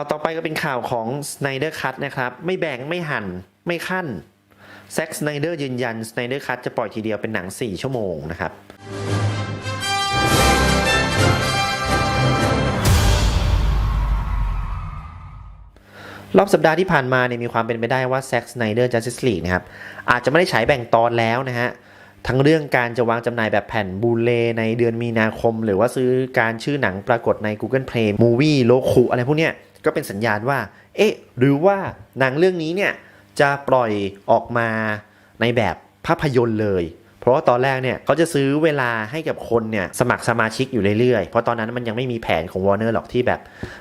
ข่าวต่อไปก็เป็นข่าวของ Snyder Cut นะครับ ไม่แบ่งไม่หั่นไม่ขั้นแซ็กสไนเดอร์ยืนยัน Snyder Cut จะปล่อยทีเดียวเป็นหนัง 4 ชั่วโมงนะครับรอบสัปดาห์ที่ผ่านมาเนี่ยมีความเป็นไปได้ว่า Zack Snyder Justice League นะครับอาจจะไม่ได้ฉายแบ่งตอนแล้วนะฮะทั้งเรื่องการจะวางจำหน่ายแบบแผ่นบูเลในเดือนมีนาคม หรือว่าซื้อการชื่อหนังปรากฏใน Google Play Movie โลคุอะไรพวกเนี้ย ก็เป็นสัญญาณว่า เอ๊ะ หรือว่าหนังเรื่องนี้เนี่ยจะปล่อยออกมาในแบบภาพยนตร์เลย เพราะว่าตอนแรกเนี่ยเขาจะซื้อเวลาให้กับคนเนี่ยสมัครสมาชิกอยู่เรื่อยๆ เพราะตอนนั้นมันยังไม่มีแผนของ Warner หรอกที่แบบ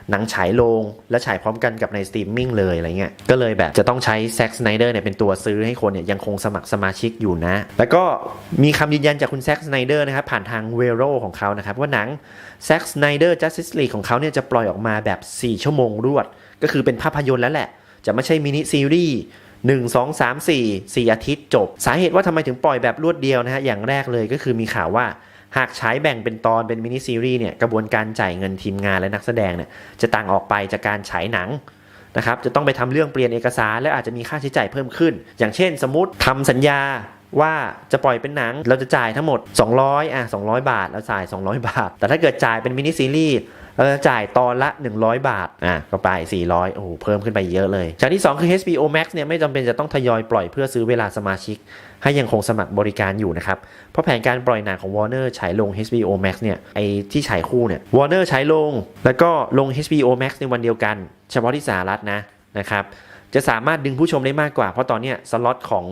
หนังฉายโรงและฉายพร้อมกันกับในสตรีมมิ่งเลยอะไรเงี้ย ก็เลยแบบจะต้องใช้ Zack Snyder เนี่ยเป็นตัวซื้อให้คนเนี่ยยังคงสมัครสมาชิกอยู่นะ แล้วก็มีคำยืนยันจากคุณ Zack Snyder นะครับผ่านทางเวโรของเขานะครับว่าหนัง Zack Snyder Justice League ของเขาเนี่ยจะปล่อยออกมาแบบ 4 ชั่วโมงรวด ก็คือเป็นภาพยนตร์แล้วแหละ จะไม่ใช่มินิซีรีส์ หนึ่งสองสามสี่สี่อาทิตย์จบ สาเหตุว่าทำไมถึงปล่อยแบบรวดเดียวนะฮะ อย่างแรกเลยก็คือมีข่าวว่าหากฉายแบ่งเป็นตอนเป็นมินิซีรีส์เนี่ยกระบวนการจ่ายเงินทีมงานและนักแสดงเนี่ยจะต่างออกไปจากการฉายหนังนะครับจะต้องไปทำเรื่องเปลี่ยนเอกสารและอาจจะมีค่าใช้จ่ายเพิ่มขึ้น อย่างเช่น สมมติทำสัญญาว่าจะปล่อยเป็นหนังเราจะจ่ายทั้งหมด 200อะ200 บาทเราจ่าย 200 บาท แต่ถ้าเกิดจ่ายเป็นมินิซีรีส์ เราจะจ่ายตอนละ 100 บาทอะก็ไป 400 โอ้โหเพิ่มขึ้นไปเยอะเลยจากที่ 2 คือ HBO Max เนี่ยไม่จำเป็นจะต้องทยอยปล่อยเพื่อซื้อเวลาสมาชิก ให้ยังคงสมัครบริการอยู่นะครับ เพราะแผนการปล่อยหนังของ Warner ฉายลง HBO Max เนี่ยไอที่ฉายคู่เนี่ย Warner ฉายลง แล้วก็ลง HBO Max ในวันเดียวกัน เฉพาะที่สหรัฐนะนะครับจะสามารถดึงผู้ชมได้มากกว่า เพราะตอนเนี้ยสล็อตของ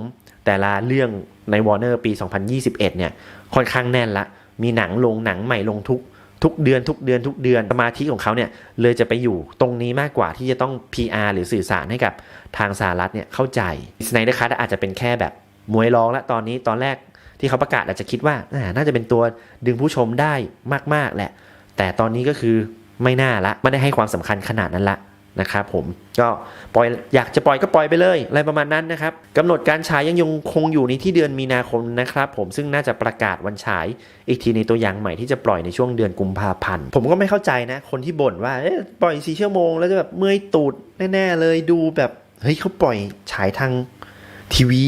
แต่ละเรื่องใน Warner ปี 2021 เนี่ยค่อนข้างแน่นละ มีหนังลงหนังใหม่ลงทุก ทุกเดือนทุกเดือนทุกเดือนสมาธิของเขาเนี่ยเลยจะไปอยู่ตรงนี้มากกว่าที่จะต้อง PR หรือสื่อสารให้กับทางสหรัฐเนี่ยเข้าใจสไนเดอร์คัตอาจจะเป็นแค่แบบมวยรองและตอนนี้ตอนแรกที่เขาประกาศอาจจะคิดว่าน่าจะเป็นตัวดึงผู้ชมได้มากๆแหละ แต่ตอนนี้ก็คือไม่น่าละไม่ได้ให้ความสำคัญขนาดนั้นละ นะครับผมก็ปล่อยอยากจะปล่อยก็ปล่อยไปเลยอะไรประมาณนั้นนะครับกำหนดการฉายยังยงคงอยู่ในที่เดือนมีนาคมนะครับผมซึ่งน่าจะประกาศวันฉาย อีกทีในตัวอย่างใหม่ที่จะปล่อยในช่วงเดือนกุมภาพันธ์ผมก็ไม่เข้าใจนะคนที่บ่นว่าปล่อยสี่ชั่วโมงแล้วจะแบบเมื่อยตูดแน่ๆเลยดูแบบเฮ้ยเขาปล่อยฉายทางทีวี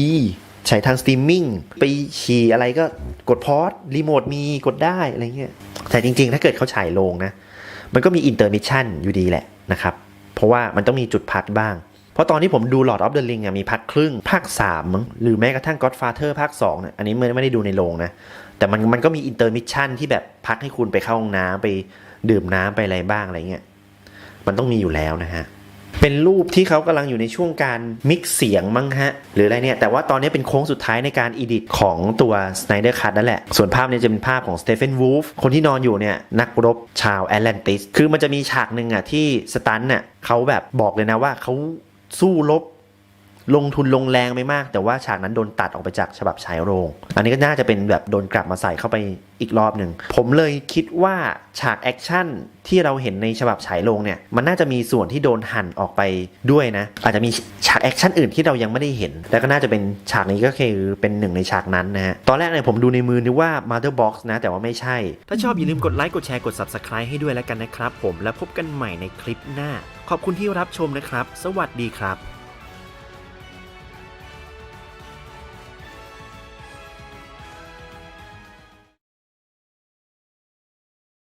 ฉายทางสตรีมมิ่งไปฉี่อะไรก็กดพอสรีโมทมีกดได้อะไรเงี้ยแต่จริงๆ ถ้าเกิดเขาฉายลงนะ มันก็มีอินเตอร์มิชชั่นอยู่ดีแหละนะครับ เพราะว่ามันต้องมีจุดพักบ้าง เพราะตอนที่ผมดู Lord of the Ring อะมีพักครึ่งภาค3มั้งหรือแม้กระทั่ง Godfather ภาค2เนี่ยอันนี้ไม่ไม่ได้ดูในโรงนะ แต่มันมันก็มีอินเตอร์มิชชั่นที่แบบพักให้คุณไปเข้าห้องน้ำไปดื่มน้ำไปอะไรบ้างอะไรเงี้ยมันต้องมีอยู่แล้วนะฮะ เป็นรูปที่เขากำลังอยู่ในช่วงการมิกซ์เสียงมั้งฮะ หรืออะไรเนี่ย แต่ว่าตอนนี้เป็นโค้งสุดท้ายในการอีดิทของตัว Snyder Cut นั่นแหละ ส่วนภาพเนี่ยจะเป็นภาพของสเตเฟนวูฟคนที่นอนอยู่เนี่ย นักรบชาวแอตแลนติส คือมันจะมีฉากหนึ่งอะที่สตันน่ะเขาแบบบอกเลยนะว่าเขาสู้รบ ลงทุนลงแรงไปมาก แต่ว่าฉากนั้นโดนตัดออกไปจากฉบับฉายโรง อันนี้ก็น่าจะเป็นแบบโดนกลับมาใส่เข้าไปอีกรอบหนึ่ง ผมเลยคิดว่าฉากแอคชั่นที่เราเห็นในฉบับฉายโรงเนี่ย มันน่าจะมีส่วนที่โดนหั่นออกไปด้วยนะ อาจจะมีฉากแอคชั่นอื่นที่เรายังไม่ได้เห็นแล้วก็น่าจะเป็นฉากนี้ก็คือเป็นหนึ่งในฉากนั้นนะฮะ ตอนแรกเนี่ยผมดูในมือนึกว่า Mother Box นะ แต่ว่าไม่ใช่ ถ้าชอบอย่าลืมกดไลค์ กดแชร์ กด Subscribe ให้ด้วยแล้วกันนะครับผม แล้วพบกันใหม่ในคลิปหน้า ขอบคุณที่รับชมนะครับ สวัสดีครับ